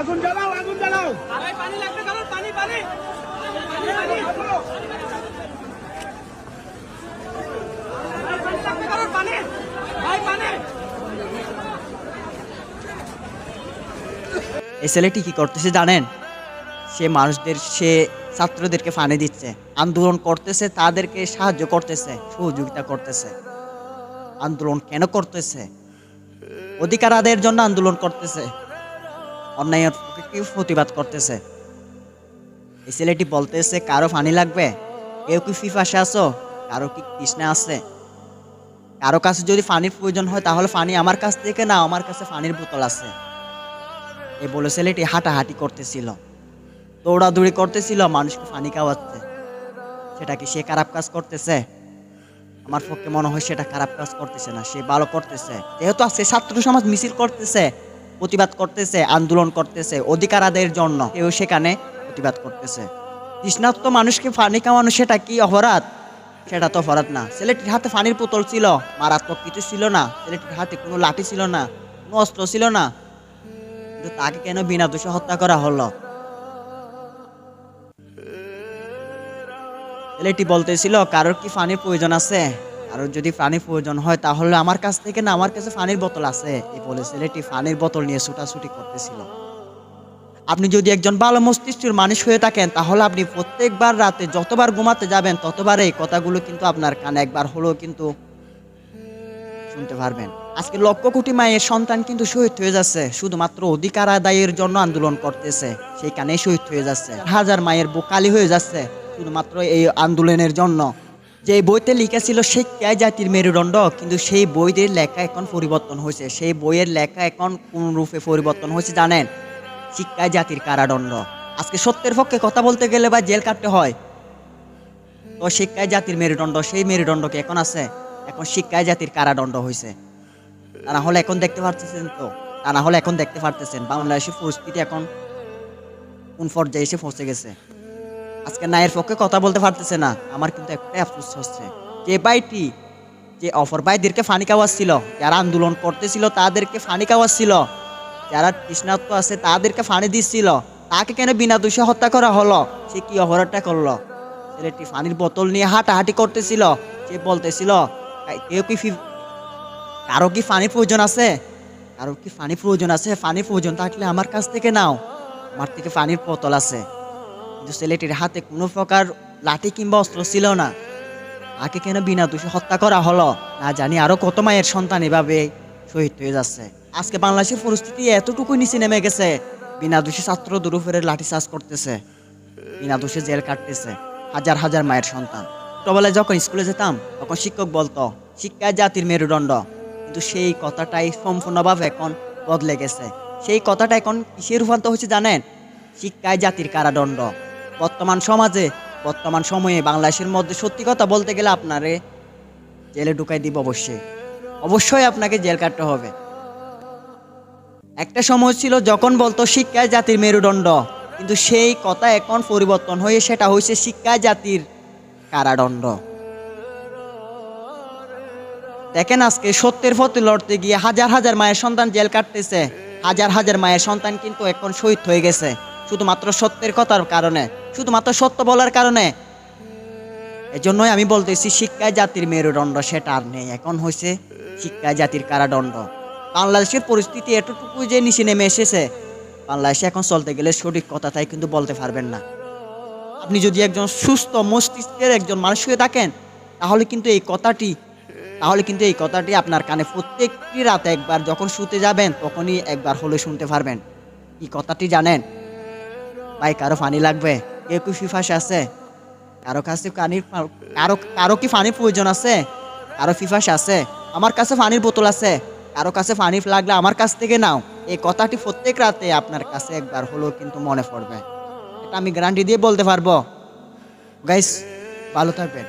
আগুন জ্বালাও আগুন জ্বালাও। পানি লাগবে কারণ পানি পানি। এই ছেলেটি কি করতেছে জানেন? সে মানুষদের সে ছাত্রদেরকে ফানে দিচ্ছে আন্দোলন করতেছে তাদেরকে সাহায্য করতেছে সহযোগিতা করতেছে। আন্দোলন কেন করতেছে? অধিকার আদায়ের জন্য আন্দোলন করতেছে। অন্যায়ের প্রতিবাদ করতেছে। এই ছেলেটি বলতেছে, কারও পানি লাগবে? কেউ কি ফিফাসে আছো? কারও কি তৃষ্ণা আছে? কারও কাছে যদি পানির প্রয়োজন হয়, তাহলে পানি আমার কাছ থেকে না আমার কাছে পানির বোতল আছে। এই বলে ছেলেটি হাঁটাহাঁটি করতেছিল। দৌড়াদৌড়ি করতেছিল, মানুষকে পানি খাওয়াচ্ছে। সেটা কি সে খারাপ কাজ করতেছে? আমার পক্ষে মনে হয় সেটা খারাপ কাজ করতেছে না, সে ভালো করতেছে। যেহেতু আজকে ছাত্র সমাজ মিছিল করতেছে প্রতিবাদ করতেছে, আন্দোলন করতেছে অধিকার আদায়ের জন্য কেউ সেখানে প্রতিবাদ করতেছে। তৃষ্ণার্ত মানুষকে পানি খাওয়ানো সেটা কি অপরাধ? সেটা তো অপরাধ না। ছেলেটির হাতে পানির বোতল ছিল, মারাত্মক কিছু ছিল না। ছেলেটির হাতে কোনো লাঠি ছিল না, কোনো অস্ত্র ছিল না। কিন্তু তাকে কেন বিনা দোষে হত্যা করা হলো? ছেলেটি বলতেছিল, কারোর কি পানির প্রয়োজন আছে? কারোর যদি পানির প্রয়োজন হয়, তাহলে আমার কাছ থেকে না, আমার কাছে পানির বোতল আছে, এই বলে ছেলেটি পানির বোতল নিয়ে ছুটাছুটি করতেছিল। আপনি যদি একজন ভালো মস্তিষ্কের মানুষ হয়ে থাকেন, তাহলে আপনি প্রত্যেকবার রাতে যতবার ঘুমাতে যাবেন, ততবার এই কথাগুলো কিন্তু আপনার কানে একবার হলেও কিন্তু শুনতে পারবেন। আজকে লক্ষ কোটি মায়ের সন্তান কিন্তু শহীদ হয়ে যাচ্ছে, শুধুমাত্র অধিকার আদায়ের জন্য আন্দোলন করতেছে সেইখানে শহীদ হয়ে যাচ্ছে। হাজার মায়ের বোকালি হয়ে যাচ্ছে, শুধুমাত্র এই আন্দোলনের জন্য। যে বইতে লেখা লিখেছিল শিক্ষায় জাতির মেরুদণ্ড? কিন্তু সেই বইয়ের লেখা এখন পরিবর্তন হয়েছে। সেই বইয়ের লেখা এখন কোন রূপে পরিবর্তন হয়েছে জানেন? শিক্ষায় জাতির কারাদণ্ড। আজকে সত্যের পক্ষে কথা বলতে গেলে বা জেল কাটতে হয়, তো শিক্ষায় জাতির মেরুদণ্ড? সেই মেরুদণ্ড কি এখন আছে? এখন শিক্ষায় জাতির কারাদণ্ড হয়েছে? তা না হলে এখন দেখতে পারতেছেন তো। তা না হলে এখন দেখতে পারতেছেন। বাংলাদেশের পরিস্থিতি এখন কোন পর্যায়ে এসে পৌঁছে গেছে? আজকে নায়ের পক্ষে কথা বলতে পারতেছে না। আমার কিন্তু একটাই আফসোস হচ্ছে। যে বাইটি যে অফর বাইদেরকে ফানি খাওয়াচ্ছিল, যারা আন্দোলন করতেছিল, তাদেরকে ফানি খাওয়াচ্ছিল, যারা তৃষ্ণাত্ম আছে, তাদেরকে ফানি দিচ্ছিল, তাকে কেন বিনা দোষে হত্যা করা হলো? সে কি অপরাধটা করল? ছেলেটি পানির বোতল নিয়ে হাঁটাহাঁটি করতেছিল, সে বলতেছিল কেউ কি কারও কি পানির প্রয়োজন আছে? কারও কি পানির প্রয়োজন আছে? পানির প্রয়োজন থাকলে আমার কাছ থেকে নাও। আমার থেকে পানির বোতল আছে। কিন্তু ছেলেটির হাতে কোনো প্রকার লাঠি কিংবা অস্ত্র ছিল না। তাকে কেন বিনা দোষে হত্যা করা হলো? না জানি আরও কত মায়ের সন্তান এভাবে শহীদ হয়ে যাচ্ছে। আজকে বাংলাদেশের পরিস্থিতি এতটুকু নিচে নেমে গেছে, বিনা দোষী ছাত্র দুরুফের লাঠি চার্জ করতেছে, বিনা দোষে জেল কাটতেছে, হাজার হাজার মায়ের সন্তান। ছোটবেলায় যখন স্কুলে যেতাম, তখন শিক্ষক বলতো শিক্ষা জাতির মেরুদণ্ড। কিন্তু সেই কথাটাই সম্পূর্ণভাবে এখন বদলে গেছে। সেই কথাটা এখন কিসের রূপান্তর হচ্ছে জানেন? শিক্ষায় জাতির কারাদণ্ড। বর্তমান সমাজে, বর্তমান সময়ে বাংলাদেশের মধ্যে সত্যি কথা বলতে গেলে আপনারে জেলে ঢুকাই দিব অবশ্যই। অবশ্যই আপনাকে জেল কাটতে হবে। একটা সময় ছিল যখন বলতো শিক্ষায় জাতির মেরুদণ্ড, কিন্তু সেই কথা এখন পরিবর্তন হয়ে সেটা হয়েছে শিক্ষায় জাতির কারাদণ্ড। দেখেন আজকে সত্যের পথে লড়তে গিয়ে হাজার হাজার মায়ের সন্তান জেল কাটতেছে। হাজার হাজার মায়ের সন্তান কিন্তু এখন শহীদ হয়ে গেছে, শুধুমাত্র সত্যের কথার কারণে। শুধুমাত্র সত্য বলার কারণে। এজন্যই আমি বলতেছি, শিক্ষায় জাতির মেরুদণ্ড, সেটা আর নেই। এখন হয়েছে শিক্ষায় জাতির কারাদণ্ড। বাংলাদেশের পরিস্থিতি এতটুকু যে নিচে নেমে এসেছে, বাংলাদেশে এখন চলতে গেলে সঠিক কথাটাই কিন্তু বলতে পারবেন না। আপনি যদি একজন সুস্থ মস্তিষ্কের একজন মানুষ হয়ে থাকেন, তাহলে কিন্তু এই কথাটি, তাহলে কিন্তু এই কথাটি আপনার কানে প্রত্যেকটি রাতে একবার যখন শুতে যাবেন, তখনই একবার হলে শুনতে পারবেন। কি কথাটি জানেন? ভাই, কারও পানি লাগবে? কেউ কি ফিফাস আছে। কারও কাছে পানির কারও কারও কি পানির প্রয়োজন আছে? কারও ফিফাস আছে। আমার কাছে পানির বোতল আছে। কারও কাছে পানি লাগলে আমার কাছ থেকে নাও। এই কথাটি প্রত্যেক রাতে আপনার কাছে একবার হলেও কিন্তু মনে পড়বে। এটা আমি গ্যারান্টি দিয়ে বলতে পারব। গাইস ভালো থাকবেন।